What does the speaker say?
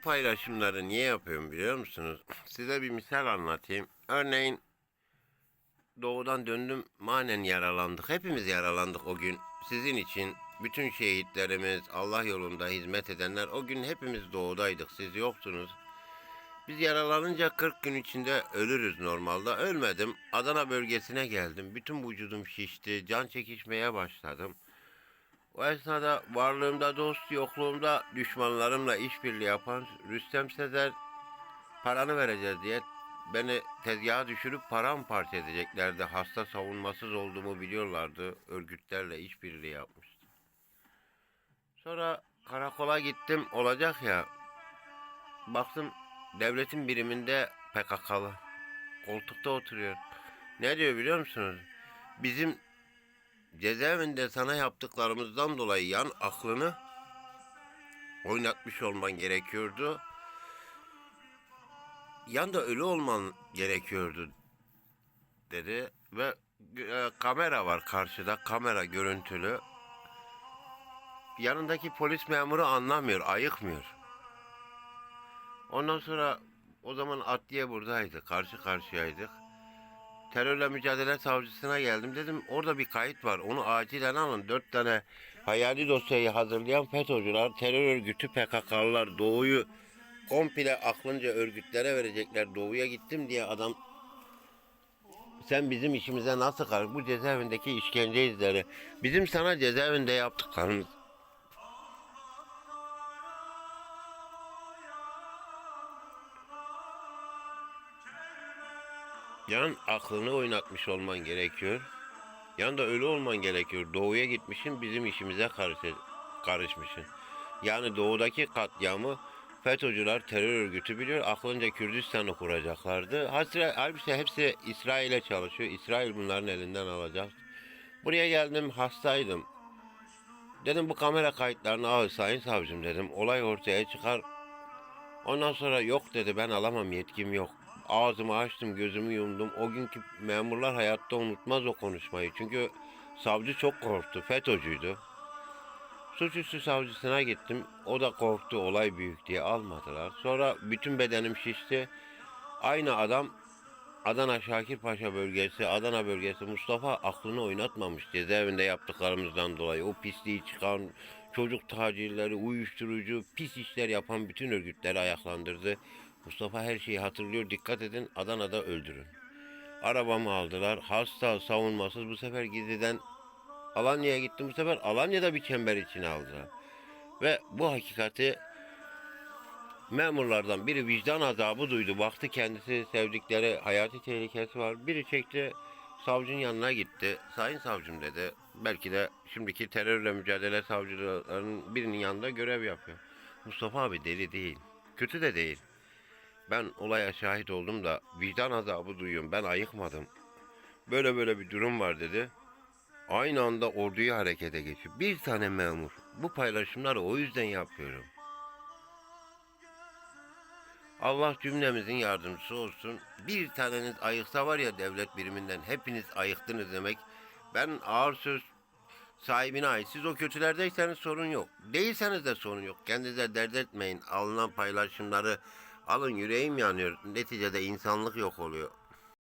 paylaşımları niye yapıyorum biliyor musunuz? Size bir misal anlatayım. Örneğin doğudan döndüm manen yaralandık. Hepimiz yaralandık o gün. Sizin için bütün şehitlerimiz, Allah yolunda hizmet edenler o gün hepimiz doğudaydık. Siz yoktunuz. Biz yaralanınca 40 gün içinde ölürüz normalde. Ölmedim. Adana bölgesine geldim. Bütün vücudum şişti. Can çekişmeye başladım. O esnada varlığımda dost, yokluğumda düşmanlarımla işbirliği yapan Rüstem Sezer paranı vereceğiz diye beni tezgaha düşürüp paramparça edeceklerdi. Hasta savunmasız olduğumu biliyorlardı. Örgütlerle işbirliği yapmıştı. Sonra karakola gittim. Olacak ya. Baktım devletin biriminde PKK'lı. Koltukta oturuyor. Ne diyor biliyor musunuz? Bizim cezaevinde sana yaptıklarımızdan dolayı yan aklını oynatmış olman gerekiyordu. Yan da ölü olman gerekiyordu dedi ve e, kamera var karşıda kamera görüntülü. Yanındaki polis memuru anlamıyor, ayıkmıyor. Ondan sonra o zaman adliye buradaydı, karşı karşıyaydık. Terörle mücadele savcısına geldim. Dedim orada bir kayıt var. Onu acilen alın. Dört tane hayali dosyayı hazırlayan FETÖ'cüler, terör örgütü PKK'lılar Doğu'yu komple aklınca örgütlere verecekler. Doğu'ya gittim diye adam sen bizim işimize nasıl karış? Bu cezaevindeki işkence izleri. Bizim sana cezaevinde yaptıklarımız. Yan aklını oynatmış olman gerekiyor. Yan da ölü olman gerekiyor. Doğuya gitmişsin bizim işimize karış karışmışsın. Yani doğudaki katliamı FETÖ'cüler terör örgütü biliyor. Aklınca Kürdistan'ı kuracaklardı. Hasre, halbuki hepsi İsrail'e çalışıyor. İsrail bunların elinden alacak. Buraya geldim hastaydım. Dedim bu kamera kayıtlarını al sayın savcım dedim. Olay ortaya çıkar. Ondan sonra yok dedi ben alamam yetkim yok. Ağzımı açtım gözümü yumdum. O günkü memurlar hayatta unutmaz o konuşmayı. Çünkü savcı çok korktu. FETÖ'cüydü. Suçüstü savcısına gittim. O da korktu olay büyük diye almadılar. Sonra bütün bedenim şişti. Aynı adam Adana Şakirpaşa bölgesi, Adana bölgesi Mustafa aklını oynatmamış cezaevinde yaptıklarımızdan dolayı. O pisliği çıkan, çocuk tacirleri, uyuşturucu, pis işler yapan bütün örgütleri ayaklandırdı. Mustafa her şeyi hatırlıyor. Dikkat edin Adana'da öldürün. Arabamı aldılar. Hasta, savunmasız bu sefer gizliden Alanya'ya gittim bu sefer. Alanya'da bir çember içine aldılar. Ve bu hakikati memurlardan biri vicdan azabı duydu. Baktı kendisi sevdikleri hayati tehlikesi var. Biri çekti savcının yanına gitti. Sayın savcım dedi. Belki de şimdiki terörle mücadele savcılarının birinin yanında görev yapıyor. Mustafa abi deli değil. Kötü de değil. Ben olaya şahit oldum da vicdan azabı duyuyorum. Ben ayıkmadım. Böyle böyle bir durum var dedi. Aynı anda orduyu harekete geçiyor. Bir tane memur. Bu paylaşımları o yüzden yapıyorum. Allah cümlemizin yardımcısı olsun. Bir taneniz ayıksa var ya devlet biriminden hepiniz ayıktınız demek. Ben ağır söz sahibine ait. Siz o kötülerdeyseniz sorun yok. Değilseniz de sorun yok. Kendinize dert etmeyin. Alınan paylaşımları alın yüreğim yanıyor. Neticede insanlık yok oluyor.